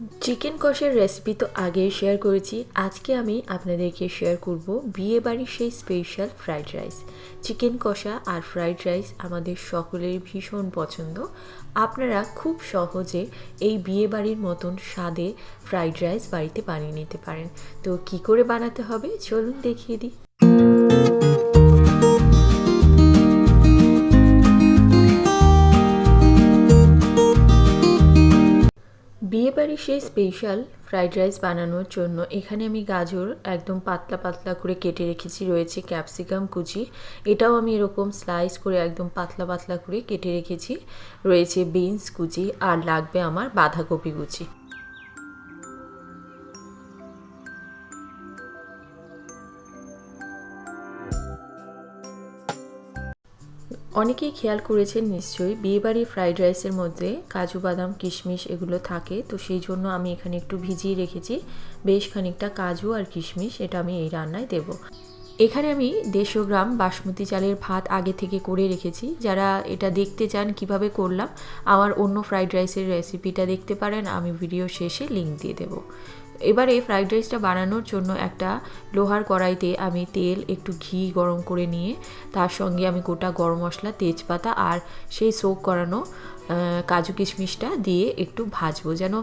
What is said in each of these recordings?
Chicken কষের recipe তো আগেই share করেছি। আজকে আমি আপনাদেরকে শেয়ার করব বিয়ে বাড়ির সেই স্পেশাল ফ্রাইড রাইস চিকেন কষা আর ফ্রাইড রাইস আমাদের সকলের ভীষণ পছন্দ। আপনারা খুব সহজে এই বিয়ে বাড়ির মতন স্বাদে ফ্রাইড রাইস বাড়িতে বানিয়ে নিতে পারেন। তো কি করে বানাতে হবে? চলুন দেখিয়ে দিই। বিয়েবাড়ির সেই স্পেশাল ফ্রাইড রাইস বানানোর জন্য এখানে আমি গাজর একদম পাতলা পাতলা করে কেটে রেখেছি, রয়েছে ক্যাপসিকাম কুচি। এটাও আমি এরকম স্লাইস করে একদম পাতলা পাতলা করে কেটে রেখেছি, রয়েছে বিনস কুচি, আর লাগবে আমার বাঁধাকপি কুচি। অনেকেই খেয়াল করেছেন নিশ্চয়ই বিয়েবাড়ির ফ্রাইড রাইসের মধ্যে কাজু, বাদাম, কিশমিশ এগুলো থাকে। তো সেই জন্য আমি এখানে একটু ভিজিয়ে রেখেছি। বেশ খানিকটা কাজু আর কিশমিশ, এটা আমি এই রান্নায় দেব। এখানে আমি দেড়শো গ্রাম বাসমতি চালের ভাত আগে থেকে করে রেখেছি। যারা এটা দেখতে চান কীভাবে করলাম, আমার অন্য ফ্রাইড রাইসের রেসিপিটা দেখতে পারেন। আমি ভিডিও শেষে লিঙ্ক দিয়ে দেবো। এবারে ফ্রাইড রাইসটা বানানোর জন্য একটা লোহার কড়াইতে আমি তেল একটু ঘি গরম করে নিয়ে, তার সঙ্গে আমি গোটা গরম মশলা, তেজপাতা আর সেই সোক করানো কাজু কিশমিশটা দিয়ে একটু ভাজবো। যেন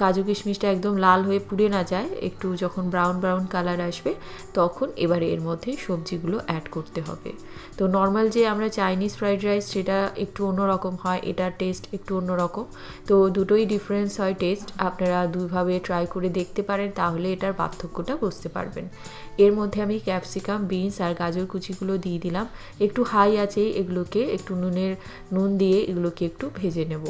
কাজু কিশমিশটা একদম লাল হয়ে পুড়ে না যায়, একটু যখন ব্রাউন ব্রাউন কালার আসবে, তখন এবারে এর মধ্যে সবজিগুলো অ্যাড করতে হবে। তো নর্মাল যে আমরা চাইনিজ ফ্রাইড রাইস সেটা একটু অন্যরকম হয়, এটার টেস্ট একটু অন্যরকম। তো দুটোই ডিফারেন্স হয় টেস্ট আপনারা দুইভাবে ট্রাই করে দেখতে পারেন, তাহলে এটার পার্থক্যটা বুঝতে পারবেন। এর মধ্যে আমি ক্যাপসিকাম বিনস আর গাজর কুচিগুলো দিয়ে দিলাম। একটু হাই আছে এগুলোকে, একটু নুনের, নুন দিয়ে এগুলোকে একটু ভেজে নেব।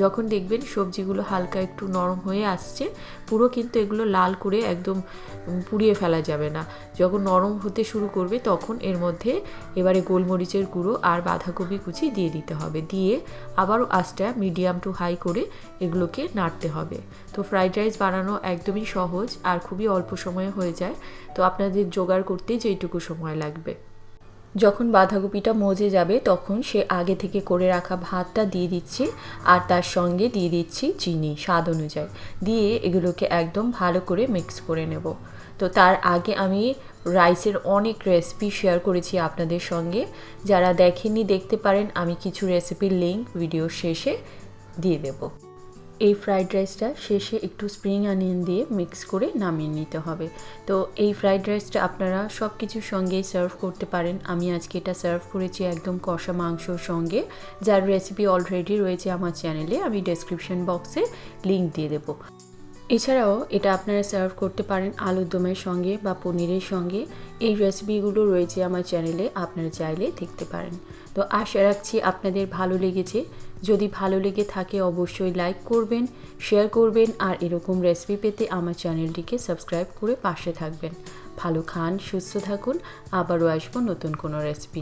যখন দেখবেন সবজিগুলো হালকা একটু নরম হয়ে আসছে, পুরো কিন্তু এগুলো লাল করে একদম পুড়িয়ে ফেলা যাবে না। যখন নরম হতে শুরু করবে তখন এর মধ্যে এবারে গোলমরিচের গুঁড়ো আর বাঁধাকপি কুচি দিয়ে দিতে হবে। দিয়ে আবারও আঁচটা মিডিয়াম টু হাই করে এগুলোকে নাড়তে হবে। তো ফ্রাইড রাইস বানানো একদমই সহজ আর খুবই অল্প সময়ে হয়ে যায়। তো আপনাদের জোগাড় করতে যেইটুকু সময় লাগবে। যখন বাঁধাকপিটা মজে যাবে, তখন সে আগে থেকে করে রাখা ভাতটা দিয়ে দিচ্ছি আর তার সঙ্গে দিয়ে দিচ্ছি চিনি স্বাদ অনুযায়ী। দিয়ে এগুলোকে একদম ভালো করে মিক্স করে নেব। তো তার আগে আমি রাইসের অনেক রেসিপি শেয়ার করেছি আপনাদের সঙ্গে। যারা দেখেননি, দেখতে পারেন, আমি কিছু রেসিপির লিঙ্ক ভিডিও শেষে দিয়ে দেবো। এই ফ্রাইড রাইসটা শেষে একটু স্প্রিং অনিয়ন দিয়ে মিক্স করে নামিয়ে নিতে হবে। তো এই ফ্রাইড রাইসটা আপনারা সব কিছুর সঙ্গেই সার্ভ করতে পারেন। আমি আজকে এটা সার্ভ করেছি একদম কষা মাংসর সঙ্গে। যার রেসিপি অলরেডি রয়েছে আমার চ্যানেলে আমি ডেসক্রিপশন বক্সে লিঙ্ক দিয়ে দেবো। এছাড়াও এটা আপনারা সার্ভ করতে পারেন আলুর দমের সঙ্গে বা পনিরের সঙ্গে। এই রেসিপিগুলো রয়েছে আমার চ্যানেলে আপনারা চাইলে দেখতে পারেন। তো আশা রাখছি আপনাদের ভালো লেগেছে। যদি ভালো লেগে থাকে অবশ্যই লাইক করবেন শেয়ার করবেন আর এরকম রেসিপি পেতে আমার চ্যানেলটিকে সাবস্ক্রাইব করে পাশে থাকবেন। ভালো খান, সুস্থ থাকুন। আবারও আসব নতুন কোনো রেসিপি